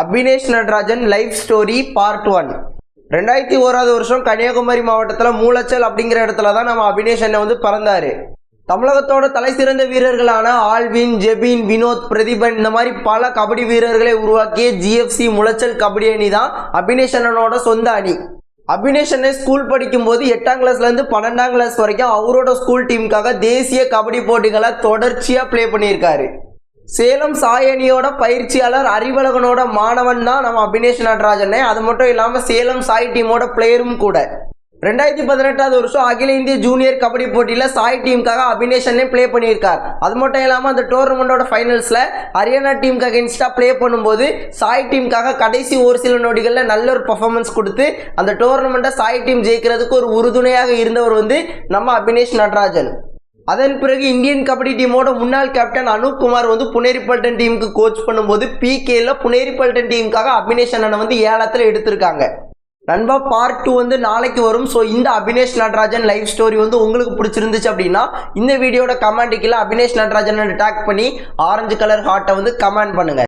Abinesh Natarajan life story part one. ரெண்டாயிரத்தி ஓராவது வருஷம் கன்னியாகுமரி மாவட்டத்தில் மூலச்சல் அப்படிங்கிற இடத்துல தான் நம்ம அபினேஷ் அண்ணன் வந்து பிறந்தாரு. தமிழகத்தோட தலை சிறந்த வீரர்களான ஆல்வின் ஜெபின் வினோத் பிரதீபன் இந்த மாதிரி பல கபடி வீரர்களை உருவாக்கிய ஜிஎஃப்சி முளைச்சல் கபடி அணி தான் அபினேஷ் அண்ணனோட சொந்த அணி. அபினேஷ் அண்ணன் ஸ்கூல் படிக்கும்போது எட்டாம் கிளாஸ்லேருந்து பன்னெண்டாம் கிளாஸ் வரைக்கும் அவரோட ஸ்கூல் டீமுக்காக தேசிய கபடி போட்டிகளை தொடர்ச்சியாக ப்ளே பண்ணியிருக்காரு. சேலம் சாயணியோட பயிற்சியாளர் அறிவழகனோட மாணவன் தான் நம்ம அபினேஷ் நடராஜனே. அது மட்டும் இல்லாமல் சேலம் சாய் டீமோட பிளேயரும் கூட. ரெண்டாயிரத்தி பதினெட்டாவது வருஷம் அகில இந்திய ஜூனியர் கபடி போட்டியில் சாய் டீமுக்காக அபினேஷனே ப்ளே பண்ணியிருக்கார். அது மட்டும் இல்லாமல் அந்த டோர்னமெண்ட்டோட ஃபைனல்ஸில் ஹரியானா டீமுக்கு அகேன்ஸ்டாக ப்ளே பண்ணும்போது சாய் டீமுக்காக கடைசி ஒரு சில நொடிகளில் நல்ல ஒரு பர்ஃபார்மன்ஸ் கொடுத்து அந்த டோர்னமெண்ட்டை சாய் டீம் ஜெயிக்கிறதுக்கு ஒரு உறுதுணையாக இருந்தவர் வந்து நம்ம அபினேஷ் நடராஜன். அதன் பிறகு இந்தியன் கபடி டீமோட முன்னாள் கேப்டன் அனூப் குமார் வந்து புனேரிப்பல்டன் டீமுக்கு கோச் பண்ணும்போது பிகேல புனேரிப்பல்டன் டீமுக்காக அபினேஷ் அண்ணனை வந்து ஏலத்தில் எடுத்திருக்காங்க. நண்பா பார்ட் டூ வந்து நாளைக்கு வரும். ஸோ இந்த அபினேஷ் நடராஜன் லைவ் ஸ்டோரி வந்து உங்களுக்கு பிடிச்சிருந்துச்சு அப்படின்னா இந்த வீடியோட கமெண்ட் கீழே அபினேஷ் நடராஜன் டேக் பண்ணி ஆரஞ்சு கலர் ஹார்ட்டை வந்து கமெண்ட் பண்ணுங்க.